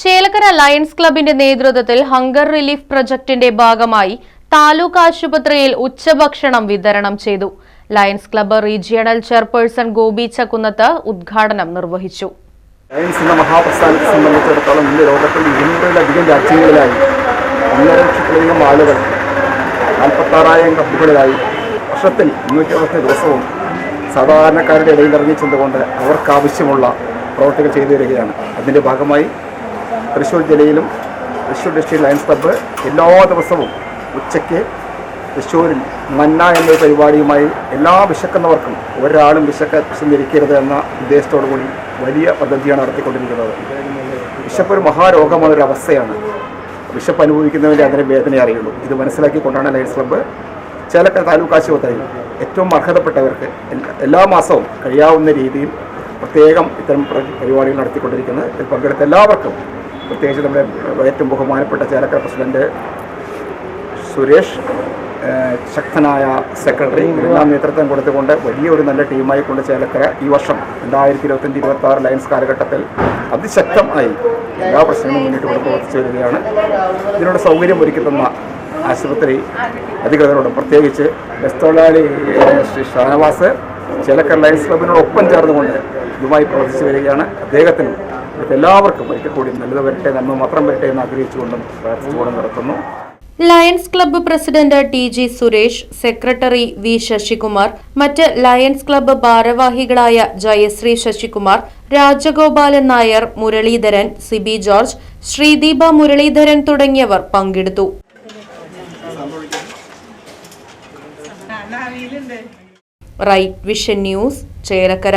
Chelakkara lions ക്ലബിന്റെ നേതൃത്വത്തിൽ hunger relief പ്രൊജക്ടിന്റെ ഭാഗമായി താലൂക്ക് ആശുപത്രിയിൽ ഉച്ചഭക്ഷണം വിതരണം ചെയ്തു. Lions club regional chairperson Gopi Chakkunnath ഉദ്ഘാടനം നിർവഹിച്ചു. ലയൺസ് എന്ന മഹാപ്രസ്ഥാനത്തെ സംബന്ധിച്ചിടത്തോളം ഇന്ന് ലോകത്തിൽ ഇരുന്നൂറിലധികം രാജ്യങ്ങളിലായി ഒന്നര ലക്ഷത്തിലധികം ആളുകൾ നാൽപ്പത്താറായിരം കപ്പുകളിലായി വർഷത്തിൽ മുന്നൂറ്റി അറുപത്തി ദിവസവും സാധാരണക്കാരുടെ ഇടയിൽ ഇറങ്ങിച്ചെന്നുകൊണ്ട് അവർക്കാവശ്യമുള്ള പ്രവർത്തികൾ ചെയ്തു വരികയാണ്. അതിന്റെ ഭാഗമായി തൃശ്ശൂർ ജില്ലയിലും തൃശ്ശൂർ ഡിസ്ട്രിക്ട് ലയൺസ് ക്ലബ്ബ് എല്ലാ ദിവസവും ഉച്ചയ്ക്ക് തൃശ്ശൂരിൽ മന്ന എന്ന പരിപാടിയുമായി എല്ലാ വിശക്കുന്നവർക്കും ഒരാളും വിശക്ക വിശന്നിരിക്കരുത് എന്ന ഉദ്ദേശത്തോടു കൂടി വലിയ പദ്ധതിയാണ് നടത്തിക്കൊണ്ടിരിക്കുന്നത്. വിശപ്പ് ഒരു മഹാരോഗമായ ഒരു അവസ്ഥയാണ്. വിശപ്പ് അനുഭവിക്കുന്നവരെ അതിനെ വേദന അറിയുള്ളൂ. ഇത് മനസ്സിലാക്കിക്കൊണ്ടാണ് ലയൺസ് ക്ലബ്ബ് ചേലക്കര താലൂക്ക് ആശുപത്രിയിൽ ഏറ്റവും അർഹതപ്പെട്ടവർക്ക് എല്ലാ മാസവും കഴിയാവുന്ന രീതിയിൽ പ്രത്യേകം ഇത്തരം പരിപാടികൾ നടത്തിക്കൊണ്ടിരിക്കുന്നത്. ഇതിൽ പങ്കെടുത്ത എല്ലാവർക്കും പ്രത്യേകിച്ച് നമ്മുടെ ഏറ്റവും ബഹുമാനപ്പെട്ട ചേലക്കര പ്രസിഡന്റ് സുരേഷ് ശക്തനായ സെക്രട്ടറി എല്ലാം നേതൃത്വം കൊടുത്തുകൊണ്ട് വലിയൊരു നല്ല ടീമായി കൊണ്ട് ചേലക്കര ഈ വർഷം രണ്ടായിരത്തി ഇരുപത്തഞ്ച് ഇരുപത്തി ആറ് ലയൻസ് കാലഘട്ടത്തിൽ അതിശക്തമായി എല്ലാ പ്രശ്നങ്ങളും മുന്നിട്ട് കൊണ്ട് പ്രവർത്തിച്ചു വരികയാണ്. സൗകര്യം ഒരുക്കി തന്ന ആശുപത്രി അധികൃതരോടും പ്രത്യേകിച്ച് ബസ് തൊഴിലാളി ശ്രീ ഷാനവാസ് ചേലക്കര ലയൻസ് ക്ലബിനോടൊപ്പം ചേർന്നുകൊണ്ട് ഇതുമായി പ്രവർത്തിച്ചു വരികയാണ്. അദ്ദേഹത്തിനും എല്ലാവർക്കും ഒരിക്കൽ കൂടി നല്ലത് വരട്ടെ നന്മ മാത്രം വരട്ടെ എന്ന് ആഗ്രഹിച്ചുകൊണ്ടും പ്രാർത്ഥിച്ചുകൊണ്ടും നടത്തുന്നു. Lions club president T G Suresh secretary V Sasikumar മറ്റ് ലയൺസ് ക്ലബ്ബ് ഭാരവാഹികളായ ജയശ്രീ ശശികുമാർ രാജഗോപാലൻ നായർ മുരളീധരൻ സിബി ജോർജ് ശ്രീദീപ മുരളീധരൻ തുടങ്ങിയവർ പങ്കെടുത്തു. Right vision news Chelakkara